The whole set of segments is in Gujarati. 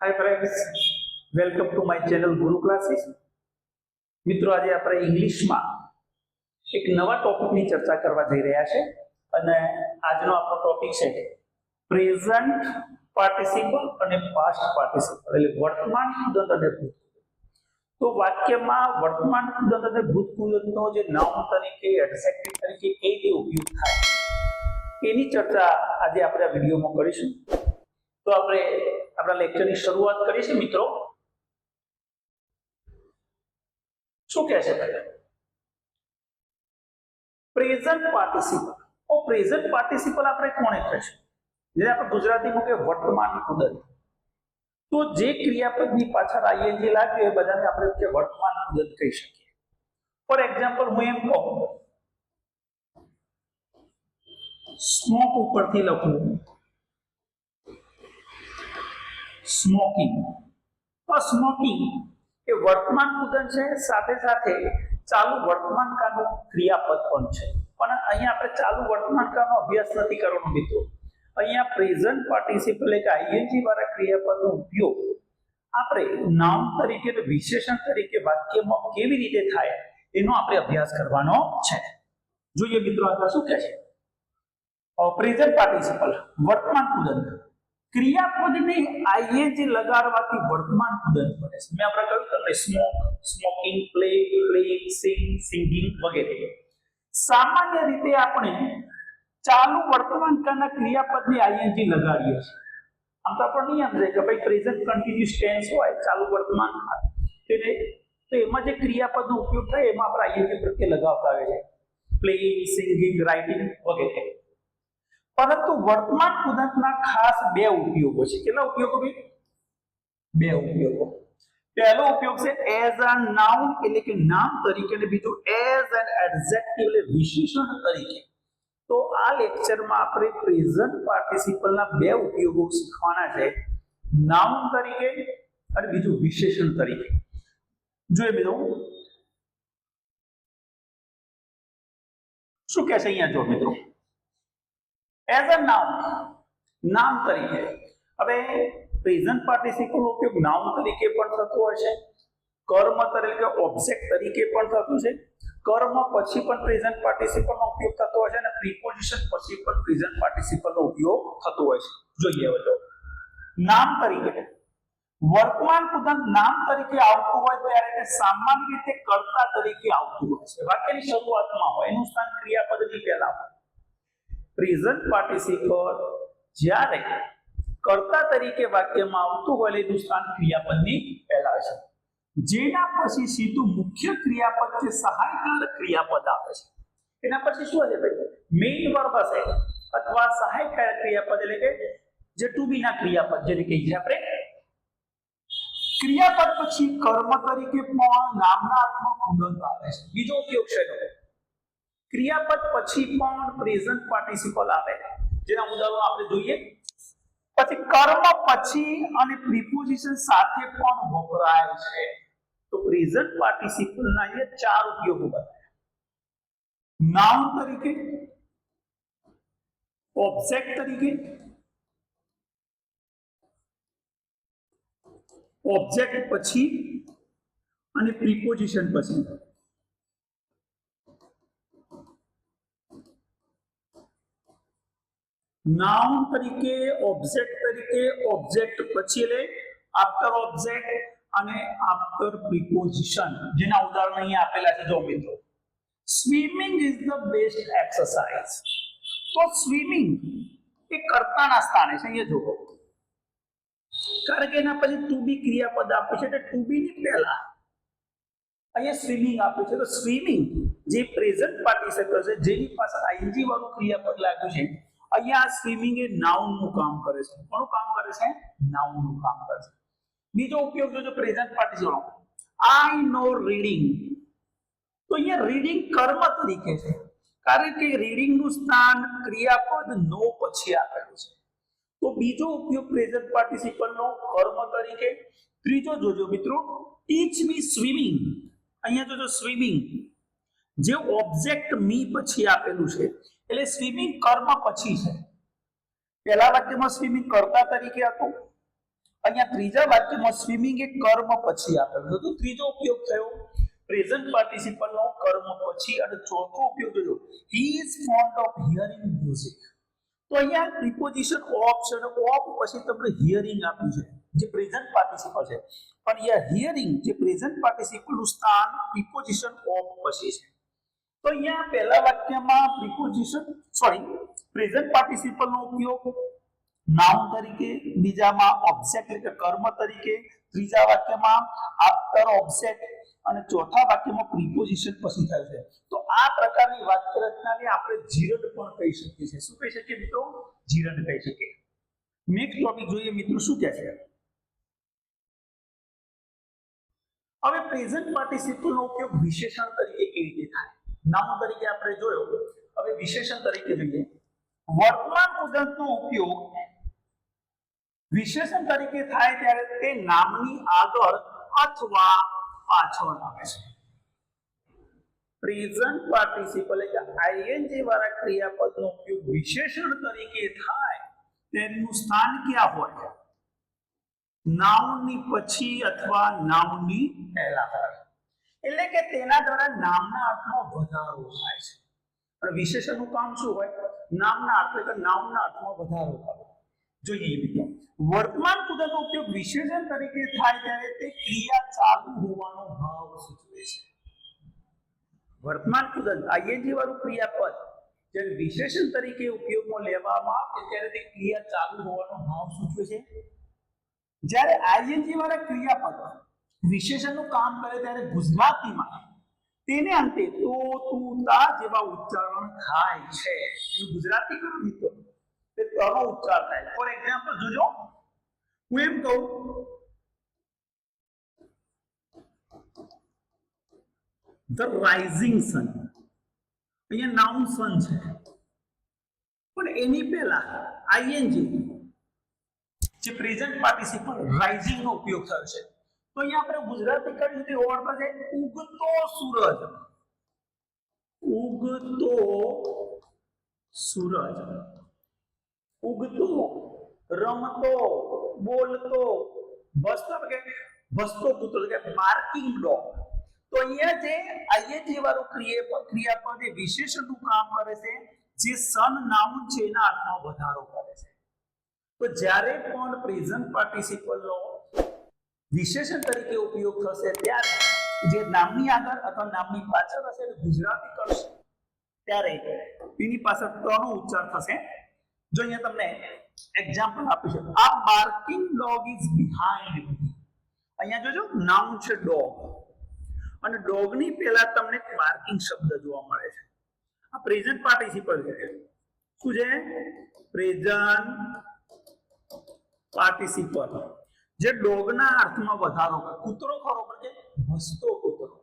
Hi friends welcome to my channel Guru classes મિત્રો, આજે આપણે ઇંગ્લિશમાં એક નવા ટોપિકની ચર્ચા કરવા જઈ રહ્યા છે અને આજનો આપણો ટોપિક છે પ્રેઝન્ટ પાર્ટિસિપલ અને પાસ્ટ પાર્ટિસિપલ એટલે વર્તમાન કુદરત અને ભૂતકાળ તો વાક્યમાં વર્તમાન કુદરત અને ભૂતકુદંતનો જે નામ તરીકે એડજેક્ટિવ તરીકે કઈ રીતે ઉપયોગ થાય, એની ચર્ચા આજે આપણે આ વિડીયોમાં કરીશું. તો આપણે આપણા લેક્ચરની શરૂઆત કરીશું મિત્રો. શું કહે છે પ્રેઝન્ટ પાર્ટિસિપલ. ઓ, પ્રેઝન્ટ પાર્ટિસિપલ આપણે કોને કહીશું જેને આપણે ગુજરાતીમાં કે વર્તમાન કુદરત તો જે ક્રિયાપદની પાછળ આઈએનજી લાગ્યું એ બધાને આપણે કે વર્તમાન કુદરત કહી શકીએ. ફોર એક્ઝામ્પલ હું એમ કહું. સ્મોક ઉપરથી લખું. સ્મોકિંગ તો સ્મોકિંગ એ વર્તમાન કુદન છે, સાથે સાથે ચાલુ વર્તમાન કાળનું ક્રિયાપદ પણ છે. પણ અહીંયા આપણે ચાલુ વર્તમાન કાળનો અભ્યાસ નથી કરવાનો મિત્રો. અહીંયા પ્રેઝન્ટ પાર્ટિસિપલ એક આઈએનજી વાળા ક્રિયાપદનો ઉપયોગ આપણે નામ તરીકે વિશેષણ તરીકે વાક્યમાં કેવી રીતે થાય એનો આપણે અભ્યાસ કરવાનો છે. જોઈએ મિત્રો આગળ શું કહે છે? પ્રેઝન્ટ પાર્ટિસિપલ વર્તમાન કુદન. ક્રિયાપદને આઈએનજી લગાડવાથી વર્તમાન કુદન બને છે. મેં આપણે કહ્યું તમને smoke smoking play playing sing singing વગેરે. સામાન્ય રીતે આપણે ચાલુ વર્તમાન કાળના ક્રિયાપદને આઈએનજી લગાડીએ છીએ. આમ તો આપણને નહીં સમજાય કે ભાઈ પ્રેઝન્ટ કન્ટિન્યુઅસ ટેન્સ હોય, ચાલુ વર્તમાન તેને તો એમાં જે ક્રિયાપદનો ઉપયોગ થાય, એમાં આપણે આઈએનજી પ્રત્યે લગાવતા આવે છે પ્લેઇંગ સિંગિંગ રાઇટિંગ વગેરે. પરંતુ વર્તમાન કુદરતના ખાસ બે ઉપયોગો છે. કેટલા ઉપયોગો બે બે ઉપયોગો. પહેલો ઉપયોગ છે એઝ અ નાઉન એટલે કે નામ તરીકે અને બીજું એઝ એન એડજેક્ટિવ એટલે વિશેષણ તરીકે. તો આ લેક્ચરમાં આપણે પ્રેઝન્ટ પાર્ટિસિપલના બે ઉપયોગો શીખવાના છે. નાઉન તરીકે અને બીજું વિશેષણ તરીકે. જોઈએ મિત્રો. શું કહે છે અહીંયા જો મિત્રો? એઝ અ નામ નામ તરીકે. હવે પ્રેઝન્ટ પાર્ટિસિપલ ઉપયોગ નામ તરીકે પણ થતો હોય છે. કર્મ તરીકે ઓબ્જેક્ટ તરીકે પણ થતું છે. કર્મ પછી પણ પ્રેઝન્ટ પાર્ટિસિપલનો ઉપયોગ થતો હોય છે અને પ્રિપોઝિશન પછી પણ પ્રેઝન્ટ પાર્ટિસિપલનો ઉપયોગ થતો હોય છે. જોઈએ હવે તો. નામ તરીકે. વર્તમાન પદન નામ તરીકે આવતું હોય ત્યારે સામાન્ય રીતે કર્તા તરીકે આવતું હોય છે. વાક્યની શરૂઆતમાં હોય. એનું સ્થાન ક્રિયાપદની પહેલા હોય પ્રેઝન્ટ પાર્ટિસિપલ જ્યારે કર્તા તરીકે વાક્યમાં આવતું હોય એનું સ્થાન ક્રિયાપદની પહેલા છે. જેના પછી સીધું મુખ્ય ક્રિયાપદ કે સહાયકાર ક્રિયાપદ આવે છે. એના પછી શું હશે ભાઈ? મેઇન વર્બ હશે અથવા સહાયકાર ક્રિયાપદ એટલે કે જે ટુ બી ના ક્રિયાપદ, જેને કહીએ આપણે. ક્રિયાપદ પછી કર્મ તરીકે પણ નામના અર્થમાં ઉદંત આવે છે. બીજો ઉપયોગ છે ક્રિયાપદ પછી પણ પ્રેઝન્ટ પાર્ટિસિપલ આવે જેના ઉદાહરણો આપણે જોઈએ. પછી કર્મ પછી અને પ્રિપોઝિશન સાથે પણ વપરાય છે. તો પ્રેઝન્ટ પાર્ટિસિપલના અહીંયા ચાર ઉપયોગો બતાવ્યા. નાઉન તરીકે ઓબ્જેક્ટ તરીકે ઓબ્જેક્ટ પછી અને પ્રિપોઝિશન પછી. નાઉન તરીકે ઓબ્જેક્ટ તરીકે ઓબ્જેક્ટ પછી એટલે આફ્ટર ઓબ્જેક્ટ અને આફ્ટર પ્રિપોઝિશન જેના ઉદાહરણ અહીંયા આપેલા છે, જો મિત્રો. Swimming is the best exercise તો સ્વિમિંગ એ કરતાના સ્થાને છે, અહીંયા જુઓ. કારણ કે એના પછી ટુ બી ક્રિયાપદ આપ્યું છે, એટલે ટુ બી ની પહેલા અહીંયા સ્વિમિંગ આપ્યું છે. તો સ્વિમિંગ જે પ્રેઝન્ટ પાર્ટિસિપલ છે, જેની પાસે આઈએનજી વાળું ક્રિયાપદ લાગ્યું છે અહીંયા સ્વિમિંગ એ નાઉનનું કામ કરે છે. કોનું કામ કરે છે? નાઉનનું કામ કરે છે. બીજો ઉપયોગ જોજો present participle I know reading. તો અહીંયા રીડિંગ કર્મ તરીકે છે. કારણ કે રીડિંગનું સ્થાન ક્રિયાપદ નો પછી આપેલું છે. તો બીજો ઉપયોગ પ્રેઝન્ટ પાર્ટિસિપલ નો કર્મ તરીકે. ત્રીજો જોજો મિત્રો ટીચ મી સ્વિમિંગ અહીંયા જોજો સ્વિમિંગ જે ઓબ્જેક્ટ મી પછી આપેલું છે, એટલે સ્વિમિંગ કર્મ પછી છે. પહેલા વાક્યમાં સ્વિમિંગ કરતા તરીકે હતું અહીંયા ત્રીજા વાક્યમાં સ્વિમિંગ એ કર્મ પછી આપેલું છે તો ત્રીજો ઉપયોગ થયો પ્રેઝન્ટ પાર્ટિસિપલ નો કર્મ પછી, અને ચોથો ઉપયોગ જોજો he is fond of hearing music તો અહીંયા પ્રિપોઝિશન ઓફ છે, અને ઓફ પછી તમને હિયરિંગ આપ્યું છે, જે પ્રેઝન્ટ પાર્ટિસિપલ છે. પણ અહીંયા હિયરિંગ જે પ્રેઝન્ટ પાર્ટિસિપલનું સ્થાન પ્રિપોઝિશન ઓફ પછી છે. તો અહીંયા પહેલા વાક્યમાં પ્રિપોઝિશન સોરી પ્રેઝન્ટ પાર્ટિસિપલ નો ઉપયોગ નાઉન તરીકે, બીજામાં ઓબ્જેક્ટ એટલે કર્મ તરીકે, ત્રીજા વાક્યમાં આફ્ટર ઓબ્જેક્ટ અને ચોથા વાક્યમાં પ્રિપોઝિશન પછી થાય છે. તો આ પ્રકારની વાક્ય રચનાને આપણે જીરડ પણ કહી શકીએ છીએ. શું કહી શકીએ મિત્રો? જીરડ કહી શકીએ. નેક્સ્ટ ટોપિક જોઈએ, મિત્રો શું કહે છે? હવે પ્રેઝન્ટ પાર્ટિસિપલ નો ઉપયોગ વિશેષણ તરીકે કેવી રીતે થાય? નામ તરીકે આપણે જોયો. હવે વિશેષણ તરીકે જોઈએ. વર્તમાન ઉદંતનો ઉપયોગ વિશેષણ તરીકે થાય ત્યારે તે નામની આગળ અથવા પાછળ આવે છે. પ્રેઝન્ટ પાર્ટિસિપલ એટલે આઈએનજી વાળા ક્રિયાપદનો ઉપયોગ વિશેષણ તરીકે થાય તેનું સ્થાન ક્યાં હોય? નામની પછી અથવા નામની પહેલા. હોય એટલે કે તેના દ્વારા નામના અર્થમાં વધારો થાય છે. અને વિશેષણનું કામ શું હોય? નામના અર્થ એટલે નામના અર્થમાં વધારો કરવો જોઈએ મિત્રો વર્તમાન પદનો ઉપયોગ વિશેષણ તરીકે થાય ત્યારે તે ક્રિયા ચાલુ હોવાનો ભાવ સૂચવે છે. વર્તમાન પદ આઈએનજી વાળું ક્રિયાપદ જ્યારે વિશેષણ તરીકે ઉપયોગમાં લેવામાં આવે ત્યારે તે ક્રિયા ચાલુ હોવાનો ભાવ સૂચવે છે. જ્યારે આઈએનજી વાળા ક્રિયાપદ વિશેષણનું કામ કરે ત્યારે ગુજરાતીમાં તેને અંતે તો તું જેવા ઉચ્ચારણ થાય છે. એનું ગુજરાતી કરો મિત્રો તે તનો ઉચ્ચાર થાય ફોર એક્ઝામ્પલ જોજો. હું એમ કહું ધ રાઇઝિંગ સન અહીંયા નાઉન સન છે. પણ એની પહેલા આઈએનજી જે પ્રેઝન્ટ પાર્ટિસિપલ રાઇઝિંગ નો ઉપયોગ થયો છે. તો અહીંયા આપણે ગુજરાતી કરી હતી ઓવર છે ઉગતો સૂરજ ઉગતો સૂરજ ઉગતો રમતો બોલતો બસતો કે બસતો કૂતરો કે માર્કિંગ ડોગ તો અહીંયા જે આઈએનજી વાળું ક્રિયા ક્રિયાપદ એ વિશેષણનું કામ કરે છે જે સન નાઉન છે એના અર્થમાં વધારો કરે છે તો જ્યારે પણ પ્રેઝન્ટ પાર્ટિસિપલનો વિશેષણ તરીકે ઉપયોગ થશે ત્યારે જે નામની આગળ અથવા નામની પાછળ હશે ગુજરાતી કરશે. ત્યારે એની પાછળ ત્રણ ઉચ્ચાર થશે. જો અહીંયા તમને એક્ઝામ્પલ આપી છે. આ બાર્કિંગ ડોગ ઇઝ બિહાઇન્ડ અહીંયા જોજો નાઉન છે ડોગ અને ડોગની પહેલા તમને બાર્કિંગ શબ્દ જોવા મળે છે. આ પ્રેઝન્ટ પાર્ટિસિપલ છે. શું છે? પ્રેઝન્ટ પાર્ટિસિપલ જે ડોગના અર્થમાં વધારો કરે. કૂતરો ખરો, પણ કે ભસતો કૂતરો.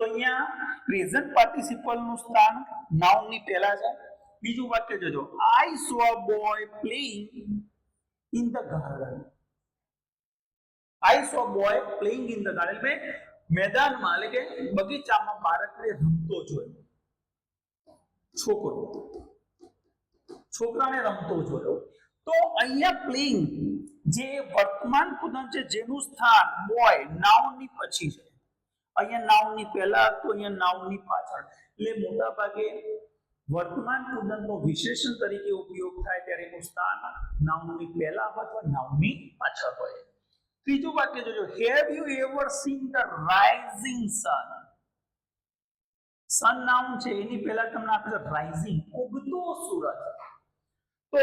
તો અહીંયા પ્રેઝન્ટ પાર્ટિસિપલનું સ્થાન નાઉનની પહેલા છે. બીજું વાક્ય જોજો. I saw boy playing in the garden I saw boy playing in the garden મેં મેદાનમાં, એટલે કે બગીચામાં બાળકને રમતો જોયો છોકરો. છોકરાને રમતો જોયો તો અહીંયા પ્લેઇંગ જે વર્તમાન પદન છે, જેનું સ્થાન બોય નાઉન પછી છે. અહીંયા નાઉન પહેલા તો અહીંયા નાઉન પાછળ. એટલે મોટા ભાગે વર્તમાન પદનનો વિશેષણ તરીકે ઉપયોગ થાય ત્યારે એનું સ્થાન નાઉન પહેલા અથવા નાઉનની પાછળ હોય. ત્રીજું વાક્ય જોજો. Have you ever seen the rising sun sun noun છે, એની પહેલા તમને આપે છે રાઇઝિંગ ઉગતો સૂરજ. તો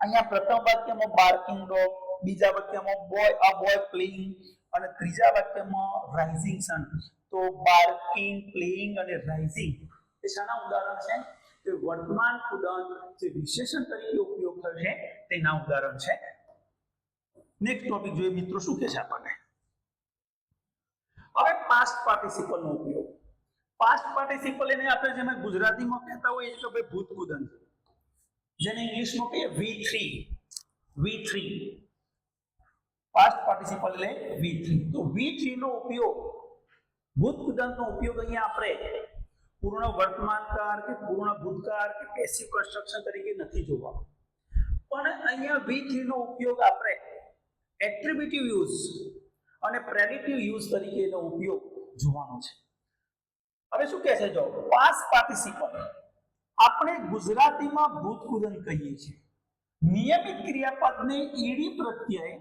અહીંયા પ્રથમ વાક્યમાં બાર્કિંગ ડોગ બીજા વાક્યમાં બોય અ બોય પ્લેઇંગ અને ત્રીજા વાક્યમાં રાઇઝિંગ સન તો બાર્કિંગ પ્લેઇંગ અને રાઇઝિંગ એ શાના ઉદાહરણ છે? કે વર્તમાન ઉદાહરણ જે વિશેષણ તરીકે ઉપયોગ થયો છે, તેના ઉદાહરણ છે. નેક્સ્ટ ટોપિક જોઈએ મિત્રો, શું કહે છે આપણને? હવે પાસ્ટ પાર્ટિસિપલ નો ઉપયોગ. પાસ્ટ પાર્ટિસિપલ એને આપણે જેમ ગુજરાતીમાં કહેતા હોઈએ કે ભાઈ ભૂત કુદન જેને ઇંગ્લિશમાં કહીએ V three V three past participle એટલે વી થ્રી તો વી થ્રી નો ઉપયોગ ભૂત કુદનનો ઉપયોગ અહીંયા આપણે પૂર્ણ વર્તમાનકાર કે પૂર્ણ ભૂતકાળ કે પેસિવ કન્સ્ટ્રક્શન તરીકે નથી જોવા. પણ અહીંયા વી થ્રી નો ઉપયોગ આપણે એટ્રીબ્યુટિવ યુઝ અને પ્રેડિક્ટિવ યુઝ તરીકે એનો ઉપયોગ જોવાનો છે. હવે શું કહે છે જો પાસ પાર્ટિસિપલ આપણે ગુજરાતીમાં ભૂતકુદન કહીએ છીએ. નિયમિત ક્રિયાપદને ઈડી પ્રત્યય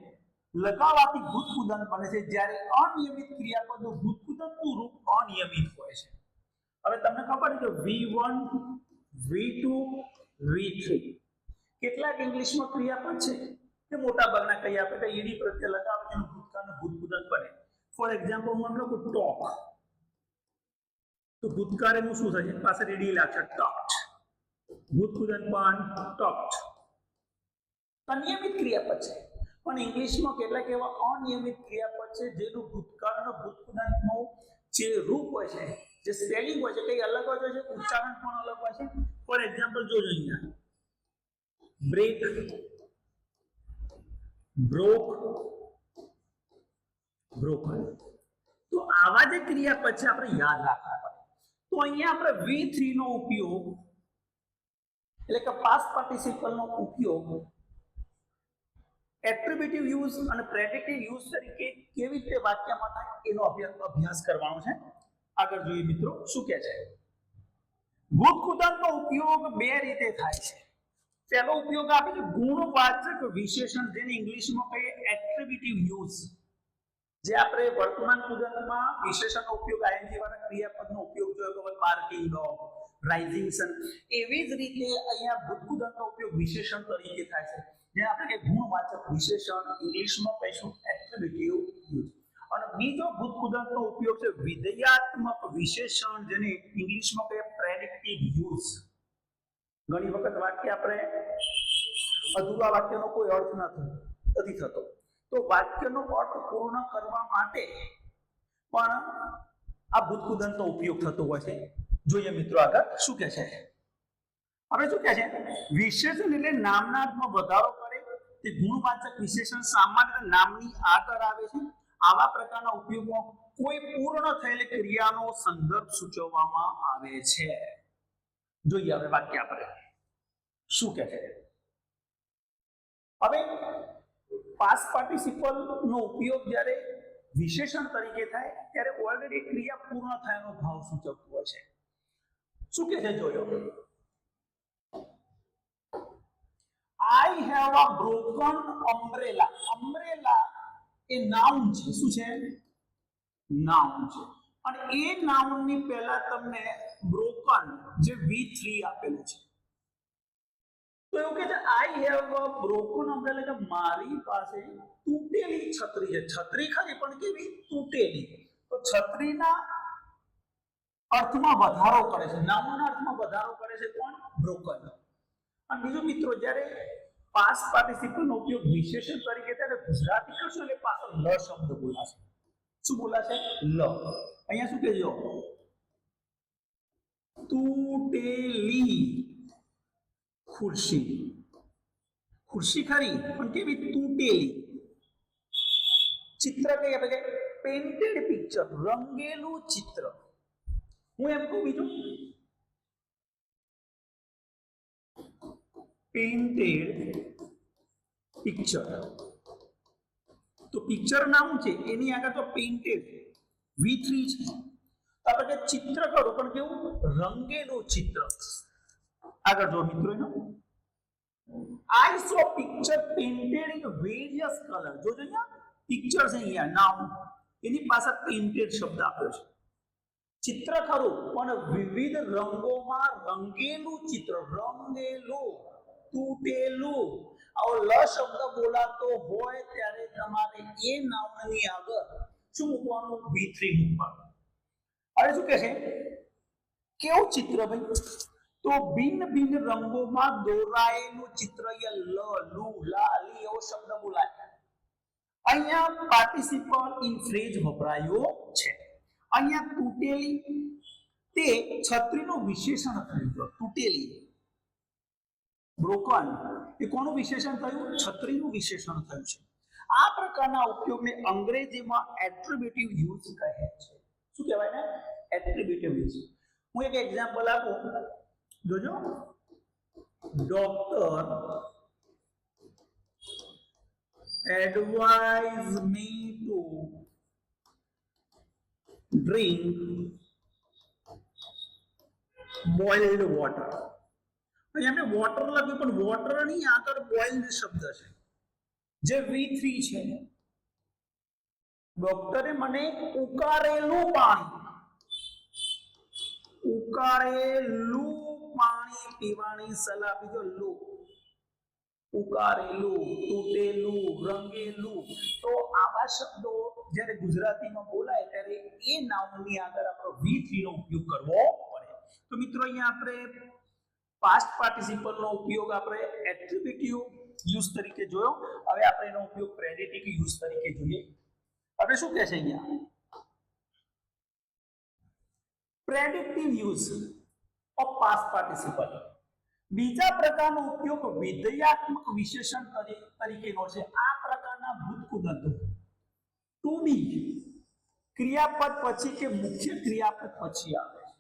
લગાવવાથી ભૂતકુદન બને છે. જ્યારે અનિયમિત ક્રિયાપદનું ભૂતકુદનનું રૂપ અનિયમિત હોય છે. હવે તમને ખબર છે કે V1 V2 V3 કેટલાક ઇંગ્લિશમાં ક્રિયાપદ છે? તે મોટા ભાગના કહી આપે કે ઈડી પ્રત્યય લગાવે તેનું ભૂતકાળનું ભૂતકુદન બને. ફોર એક્ઝામ્પલ હું એમ લખું ટોક. તો ભૂતકાળ એનું શું થશે પાસે રેડી લાગશે ટોક્ડ ભૂતકુદન પણ ટોક્ડ અનિયમિત ક્રિયાપદ છે પણ ઇંગ્લિશમાં કેટલાક એવા અનિયમિત ક્રિયાપદ છે જેનું ભૂતકાળનો ભૂતકુદનનો જે રૂપ હોય છે, જે સ્પેલિંગ હોય છે, કંઈ અલગ હોય છે, ઉચ્ચારણ પણ અલગ હોય છે. ફોર એક્ઝામ્પલ જોજો અહીંયા. બ્રેક બ્રોક બ્રોકન તો આવા જે ક્રિયાપદ છે આપણે યાદ રાખવા પડે. તો અહીંયા આપણે V3 નો ઉપયોગ એટલે કે પાસ્ટ પાર્ટિસિપલનો ઉપયોગ એટ્રીબ્યુટિવ યુઝ અને પ્રેડિક્ટિવ યુઝ તરીકે કેવી રીતે વાક્યમાં થાય એનો અભ્યાસ કરવાનો છે. આગળ જોઈએ મિત્રો, શું કહે છે? ભૂતકુદનનો ઉપયોગ બે રીતે થાય છે. પહેલો ઉપયોગ આપે છે ગુણવાચક વિશેષણ જેને ઇંગ્લિશમાં કહીએ એટ્રીબ્યુટિવ યુઝ જે આપણે વર્તમાન કુદરતમાં વિશેષણનો ઉપયોગ આઈએનજી વાળા ક્રિયાપદનો ઉપયોગ જોયો કે પાર્કિંગ ડોગ રાઇઝિંગ સન એવી જ રીતે અહીંયા ભૂતકુદનનો ઉપયોગ વિશેષણ તરીકે થાય છે. જે આપણે કે ગુણવાચક વિશેષણ, ઇંગ્લિશમાં કહીશું એટ્રીબ્યુટિવ યુઝ અને બીજો ભૂતકુદનનો ઉપયોગ છે વિધેયાત્મક વિશેષણ, જેને ઇંગ્લિશમાં કહે પ્રેડિક્ટિવ યુઝ ઘણી વખત વાક્ય આપણે અધૂરા વાક્યનો કોઈ અર્થ નથી નથી થતો. તો વાક્યનો અર્થ પૂર્ણ કરવા માટે પણ આ ભૂતકુદનનો ઉપયોગ થતો હોય છે. જોઈએ મિત્રો આગળ, શું કે છે? હવે શું કહે છે? વિશેષણ એટલે નામના વધારો કરે, તે ગુણવાચક વિશેષણ સામાન્ય નામની આગળ આવે છે. આવા પ્રકારના ઉપયોગમાં કોઈ પૂર્ણ થયેલ ક્રિયાનો સંદર્ભ સૂચવવામાં આવે છે. જોઈએ હવે વાક્ય આપણે. શું કહે છે? હવે પાસ પાર્ટિસિપલ નો ઉપયોગ જ્યારે વિશેષણ તરીકે થાય, ત્યારે ઓલરેડી ક્રિયા પૂર્ણ થયાનો ભાવ સૂચવતો હોય છે. શું કહે છે જોયો I have a broken umbrella umbrella A noun છે. શું છે? નાઉન છે. અને એ નાઉનની પહેલા તમને બ્રોકન જે V3 આપેલું છે. તો એવું કે છે I have a broken umbrella કે મારી પાસે તૂટેલી છત્રી છે. છત્રી ખરી પણ કેવી? તૂટેલી. તો છત્રીના અર્થમાં વધારો કરે છે. નાઉનના અર્થમાં વધારો કરે છે કોણ? બ્રોકન અને બીજું મિત્રો, જ્યારે પાસ પાર્ટિસિપલ નો ઉપયોગ વિશેષણ તરીકે ત્યારે ગુજરાતી કરશો એટલે પાછળ લ શબ્દ બોલાશે. શું બોલાશે? લ. અહીંયા શું કહેજો? તૂટેલી ખુરશી. ખુરશી ખરી, પણ કેવી? તૂટેલી. ચિત્ર કઈ આપણે કે પેન્ટેડ પિક્ચર રંગેલું ચિત્ર. હું એમ કહું બીજું પેઇન્ટેડ પિક્ચર તો પિક્ચર નામ છે એની આગળ તો પેઇન્ટેડ V3 છે તો આપણે કે ચિત્ર કરો પણ કેવું રંગેલું ચિત્ર આગળ જો મિત્રો એનો I saw picture painted in various colour જોજો અહીંયા પિક્ચર છે અહીંયા નામ એની પાસે પેઇન્ટેડ શબ્દ આપ્યો છે ચિત્ર ખરું, પણ વિવિધ રંગોમાં રંગેલું ચિત્ર, રંગેલું, તૂટેલું. આવો લ શબ્દ બોલાતો હોય ત્યારે તમારે એ નામની આગળ શું મૂકવાનું? V3 મૂકવાનું. હવે શું કહે છે? કેવું ચિત્ર ભાઈ? તો ભિન્ન ભિન્ન રંગોમાં દોરાયેલું ચિત્ર, એ લ, લુ, લા, લી, એવો શબ્દ બોલાય. અહીંયા પાર્ટિસિપલ ઇન ફ્રેજ વપરાયો છે. અહીંયા તૂટેલી તે છત્રીનું વિશેષણ થયું તૂટેલી. બ્રોકન એ કોનું વિશેષણ થયું? છત્રીનું વિશેષણ થયું છે. આ પ્રકારના ઉપયોગને અંગ્રેજીમાં એટ્રીબ્યુટિવ યુઝ કહે છે. શું કહેવાય ને? એટ્રીબ્યુટિવ યુઝ હું એક એક્ઝામ્પલ આપું. જોજો. Doctor advise me to drink boiled water અહીંયા મેં વોટર લખ્યું પણ વોટર નહીં આગળ બોઇલ્ડ શબ્દ છે. જે V3 છે. ડોક્ટરે મને ઉકાળેલું પાણી, ઉકારેલું પાણી પીવાની સલાહ આપી, જો લો ઉકાળેલું તૂટેલું, રંગેલું, તો આવા શબ્દો જ્યારે ગુજરાતીમાં બોલાય ત્યારે એ નાઉનની આગળ આપણો V3 નો ઉપયોગ કરવો પડે. તો મિત્રો અહીંયા આપણે પાસ્ટ પાર્ટિસિપલ નો ઉપયોગ આપણે એટ્રીબ્યુટિવ યુઝ તરીકે જોયો. હવે આપણે એનો ઉપયોગ પ્રેડિટિવ યુઝ તરીકે જોઈએ. હવે શું કહે છે અહીંયા? Predictive use of past participle બીજા પ્રકારનો ઉપયોગ વિધેયાત્મક વિશેષણ તરી- તરીકેનો છે. આ પ્રકારના ભૂતકુદંતો ટુ બી ક્રિયાપદ પછી કે મુખ્ય ક્રિયાપદ પછી આવે છે.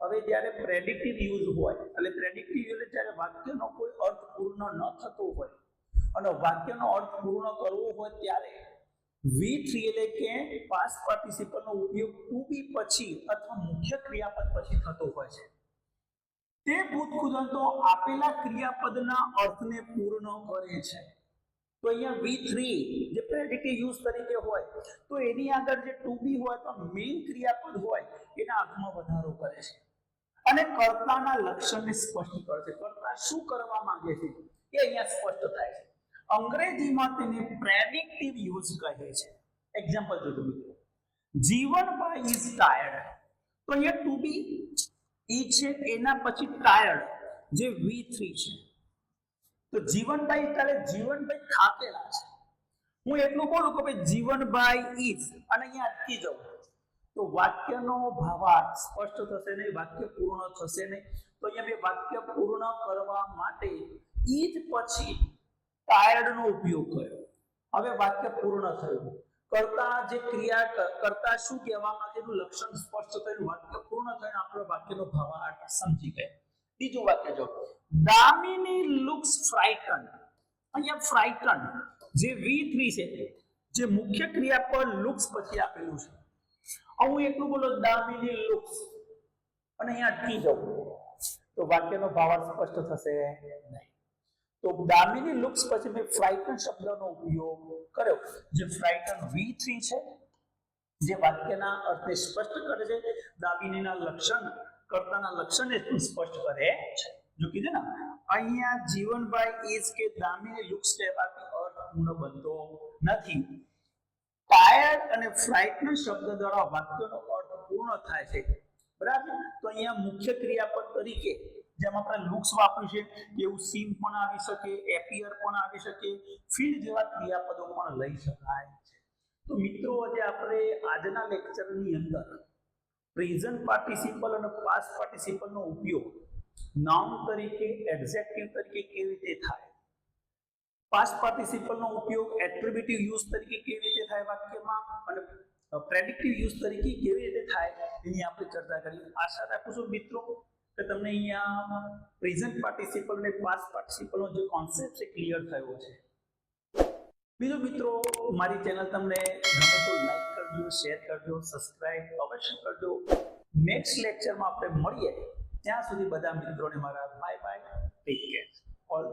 હવે જ્યારે પ્રેડિક્ટિવ યુઝ હોય, એટલે પ્રેડિક્ટિવ એટલે જ્યારે વાક્યનો કોઈ અર્થ પૂર્ણ ન થતો હોય, અને વાક્યનો અર્થ પૂર્ણ કરવો હોય ત્યારે વી થ્રી એટલે કે પાસ્ટ પાર્ટિસિપલનો ઉપયોગ ટુ બી પછી અથવા મુખ્ય ક્રિયાપદ પછી થતો હોય છે. તે ભૂતકૃદંતો આપેલા ક્રિયાપદના અર્થને પૂર્ણ કરે છે. તો અહીંયા વી થ્રી જે પ્રેડિક્ટિવ યુઝ તરીકે હોય, તો એની આગળ જે ટુ બી હોય, તો મેઇન ક્રિયાપદ હોય, એના અર્થમાં વધારો કરે છે. અને કર્તાના લક્ષણને સ્પષ્ટ કરે છે. કર્તા શું કરવા માંગે છે? એ અહીંયા સ્પષ્ટ થાય છે. અંગ્રેજીમાં તેને પ્રેડિક્ટિવ યુઝ કહે છે. એક્ઝામ્પલ જોજો મિત્રો. જીવનભાઈ ઇઝ ટાયર્ડ તો અહીંયા ટુ બી ઈ છે, એના પછી ટાયર્ડ જે વી થ્રી છે. તો જીવનભાઈ એટલે જીવનભાઈ થાકેલા છે. હું એટલું બોલું કે ભાઈ જીવનભાઈ ઇઝ અને અહીંયા અટકી જાઉં તો વાક્યનો ભાવાર્થ સ્પષ્ટ થશે નહીં, વાક્ય પૂર્ણ થશે નહીં. તો અહીંયા મેં વાક્ય પૂર્ણ કરવા માટે ઈજ પછી ટાયર્ડનો ઉપયોગ કર્યો. હવે વાક્ય પૂર્ણ થયું. કરતા જે ક્રિયા કરતા શું કહેવામાં તેનું લક્ષણ સ્પષ્ટ થયું, વાક્ય પૂર્ણ થયું, આપણે વાક્યનો ભાવાર્થ સમજી ગયા. બીજું વાક્ય જો દામિની લુક્સ ફ્રાઇટન. અહીંયા ફ્રાઇટન, જે વી થ્રી છે, જે મુખ્ય ક્રિયા પર લુક્સ પછી આપેલું છે. હું એટલું બોલો, દામિની લુક્સ. અને અહીંયા અટકી જાઉં તો વાક્યનો ભાવાર્થ સ્પષ્ટ થશે નહીં. તો દામિની લુક્સ પછી મેં ફ્રાઇટન શબ્દનો ઉપયોગ કર્યો. જે ફ્રાઇટન થ્રી છે, જે વાક્યના અર્થને સ્પષ્ટ કરે છે, દામિનીના લક્ષણ, કર્તાના લક્ષણને સ્પષ્ટ કરે છે. જો કીધું ને અહીંયા જીવનભાઈ ઇઝ કે દામિની લુક્સ અર્થ પૂર્ણ બનતો નથી ટાયર્ડ અને ફ્રાઇટન શબ્દ દ્વારા વાક્યનો અર્થ પૂર્ણ થાય છે. બરાબર? તો અહીંયા મુખ્ય ક્રિયાપદ તરીકે, જેમ આપણે લુક્સ વાપર્યું છે એવું સીન પણ આવી શકે એપિયર પણ આવી શકે ફીલ જેવા ક્રિયાપદો પણ લઈ શકાય છે. તો મિત્રો, આજે આપણે આજના લેક્ચરની અંદર પ્રેઝન્ટ પાર્ટિસિપલ અને પાસ્ટ પાર્ટિસિપલનો ઉપયોગ નાઉન તરીકે એડજેક્ટિવ તરીકે કેવી રીતે થાય? પાસ્ટ પાર્ટિસિપલનો ઉપયોગ એટ્રીબ્યુટિવ યુઝ તરીકે કેવી રીતે થાય વાક્યમાં? અને પ્રેડિક્ટિવ યુઝ તરીકે કેવી રીતે થાય? એની આપણે ચર્ચા કરી. આશા રાખું છું મિત્રો કે તમને અહીંયા પ્રેઝન્ટ પાર્ટિસિપલ અને પાસ્ટ પાર્ટિસિપલનો જે કોન્સેપ્ટ છે ક્લિયર થયો છે. બીજું મિત્રો, મારી ચેનલ તમને ગમે તો લાઈક કરજો શેર કરજો સબસ્ક્રાઇબ અવશ્ય કરજો. નેક્સ્ટ લેક્ચરમાં આપણે મળીએ. ત્યાં સુધી બધા મિત્રોને મારા bye bye take care all